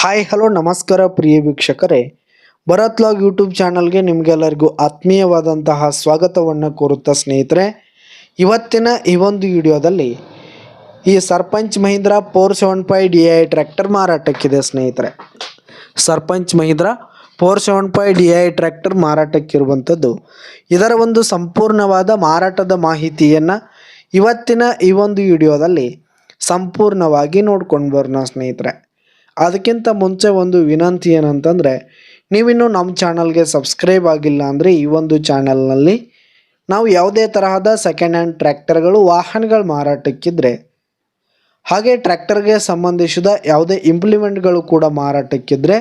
Hi, hello, ನಮಸ್ಕಾರ ಪ್ರಿಯ ವೀಕ್ಷಕರೇ. Bharat log YouTube ಚಾನಲ್ಗೆ ನಿಮಗೆಲ್ಲರಿಗೂ ಆತ್ಮೀಯವಾದಂತಹ ಸ್ವಾಗತವನ್ನು ಕೋರುತ್ತಾ ಸ್ನೇಹಿತರೆ. ಇವತ್ತಿನ ಈ ಒಂದು ವಿಡಿಯೋದಲ್ಲಿ ಈ Sarpanch Mahindra four seven five D I tractor ಮಾರಾಟಕ್ಕಿದೆ ಸ್ನೇಹಿತರೆ. Sarpanch Mahindra four seven five D I tractor ಮಾರಾಟಕ್ಕಿರುವಂಥದ್ದು. ಇದರ ಒಂದು ಸಂಪೂರ್ಣವಾದ ಮಾರಾಟದ ಮಾಹಿತಿಯನ್ನು ಇವತ್ತಿನ ಈ ಒಂದು ವಿಡಿಯೋದಲ್ಲಿ ಸಂಪೂರ್ಣವಾಗಿ ನೋಡ್ಕೊಂಡು ಬರೋಣ ಸ್ನೇಹಿತರೆ. ಅದಕ್ಕಿಂತ ಮುಂಚೆ ಒಂದು ವಿನಂತಿ ಏನಂತಂದರೆ, ನೀವಿನ್ನೂ ನಮ್ಮ ಚಾನಲ್ಗೆ ಸಬ್ಸ್ಕ್ರೈಬ್ ಆಗಿಲ್ಲ ಅಂದರೆ ಈ ಒಂದು ಚಾನಲ್ನಲ್ಲಿ ನಾವು ಯಾವುದೇ ತರಹದ ಸೆಕೆಂಡ್ ಹ್ಯಾಂಡ್ ಟ್ರ್ಯಾಕ್ಟರ್ಗಳು, ವಾಹನಗಳು ಮಾರಾಟಕ್ಕಿದ್ರೆ, ಹಾಗೆ ಟ್ರ್ಯಾಕ್ಟರ್ಗೆ ಸಂಬಂಧಿಸಿದ ಯಾವುದೇ ಇಂಪ್ಲಿಮೆಂಟ್ಗಳು ಕೂಡ ಮಾರಾಟಕ್ಕಿದ್ರೆ,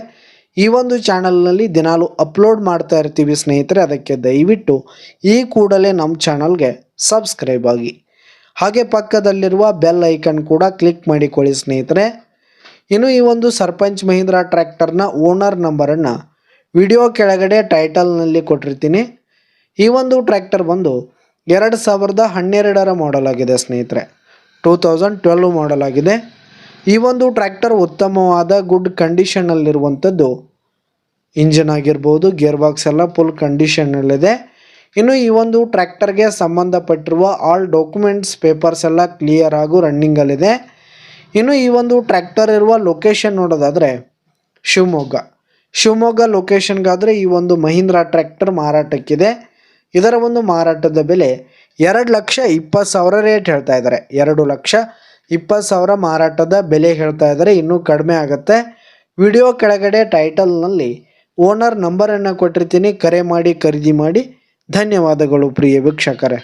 ಈ ಒಂದು ಚಾನಲ್ನಲ್ಲಿ ದಿನಾಲು ಅಪ್ಲೋಡ್ ಮಾಡ್ತಾ ಇರ್ತೀವಿ ಸ್ನೇಹಿತರೆ, ಅದಕ್ಕೆ ದಯವಿಟ್ಟು ಈ ಕೂಡಲೇ ನಮ್ಮ ಚಾನಲ್ಗೆ ಸಬ್ಸ್ಕ್ರೈಬ್ ಆಗಿ. ಹಾಗೆ ಪಕ್ಕದಲ್ಲಿರುವ ಬೆಲ್ ಐಕನ್ ಕೂಡ ಕ್ಲಿಕ್ ಮಾಡಿಕೊಳ್ಳಿ ಸ್ನೇಹಿತರೆ. ಇನ್ನು ಈ ಒಂದು ಸರ್ಪಂಚ್ ಮಹೀಂದ್ರ ಟ್ರ್ಯಾಕ್ಟರ್ನ ಓನರ್ ನಂಬರನ್ನು ವಿಡಿಯೋ ಕೆಳಗಡೆ ಟೈಟಲ್ನಲ್ಲಿ ಕೊಟ್ಟಿರ್ತೀನಿ. ಈ ಒಂದು ಟ್ರ್ಯಾಕ್ಟರ್ ಬಂದು ಎರಡು ಸಾವಿರದ ಹನ್ನೆರಡರ ಮಾಡಲ್ ಆಗಿದೆ ಸ್ನೇಹಿತರೆ. ಟೂ ತೌಸಂಡ್ ಟ್ವೆಲ್ವ್ ಮಾಡಲ್ ಆಗಿದೆ. ಈ ಒಂದು ಟ್ರ್ಯಾಕ್ಟರ್ ಉತ್ತಮವಾದ ಗುಡ್ ಕಂಡೀಷನಲ್ಲಿರುವಂಥದ್ದು. ಇಂಜಿನ್ ಆಗಿರ್ಬೋದು ಗೇರ್ ಬಾಕ್ಸ್ ಎಲ್ಲ ಫುಲ್ ಕಂಡೀಷನಲ್ಲಿದೆ. ಇನ್ನು ಈ ಒಂದು ಟ್ರ್ಯಾಕ್ಟರ್ಗೆ ಸಂಬಂಧಪಟ್ಟಿರುವ ಆಲ್ ಡಾಕ್ಯುಮೆಂಟ್ಸ್ ಪೇಪರ್ಸ್ ಎಲ್ಲ ಕ್ಲಿಯರ್ ಆಗು ರನ್ನಿಂಗಲ್ಲಿದೆ ಇನ್ನು ಈ ಒಂದು ಟ್ರ್ಯಾಕ್ಟರ್ ಇರುವ ಲೊಕೇಶನ್ ನೋಡೋದಾದರೆ ಶಿವಮೊಗ್ಗ. ಶಿವಮೊಗ್ಗ ಲೊಕೇಶನ್ಗಾದರೆ ಈ ಒಂದು ಮಹೀಂದ್ರ ಟ್ರ್ಯಾಕ್ಟರ್ ಮಾರಾಟಕ್ಕಿದೆ. ಇದರ ಒಂದು ಮಾರಾಟದ ಬೆಲೆ ಎರಡು ಲಕ್ಷ ಇಪ್ಪತ್ತು ಸಾವಿರ ರೇಟ್ ಹೇಳ್ತಾ ಇದ್ದಾರೆ. ಎರಡು ಲಕ್ಷ ಇಪ್ಪತ್ತು ಸಾವಿರ ಮಾರಾಟದ ಬೆಲೆ ಹೇಳ್ತಾ ಇದ್ದಾರೆ. ಇನ್ನೂ ಕಡಿಮೆ ಆಗುತ್ತೆ. ವಿಡಿಯೋ ಕೆಳಗಡೆ ಟೈಟಲ್ನಲ್ಲಿ ಓನರ್ ನಂಬರನ್ನು ಕೊಟ್ಟಿರ್ತೀನಿ. ಕರೆ ಮಾಡಿ, ಖರೀದಿ ಮಾಡಿ. ಧನ್ಯವಾದಗಳು ಪ್ರಿಯ ವೀಕ್ಷಕರೇ.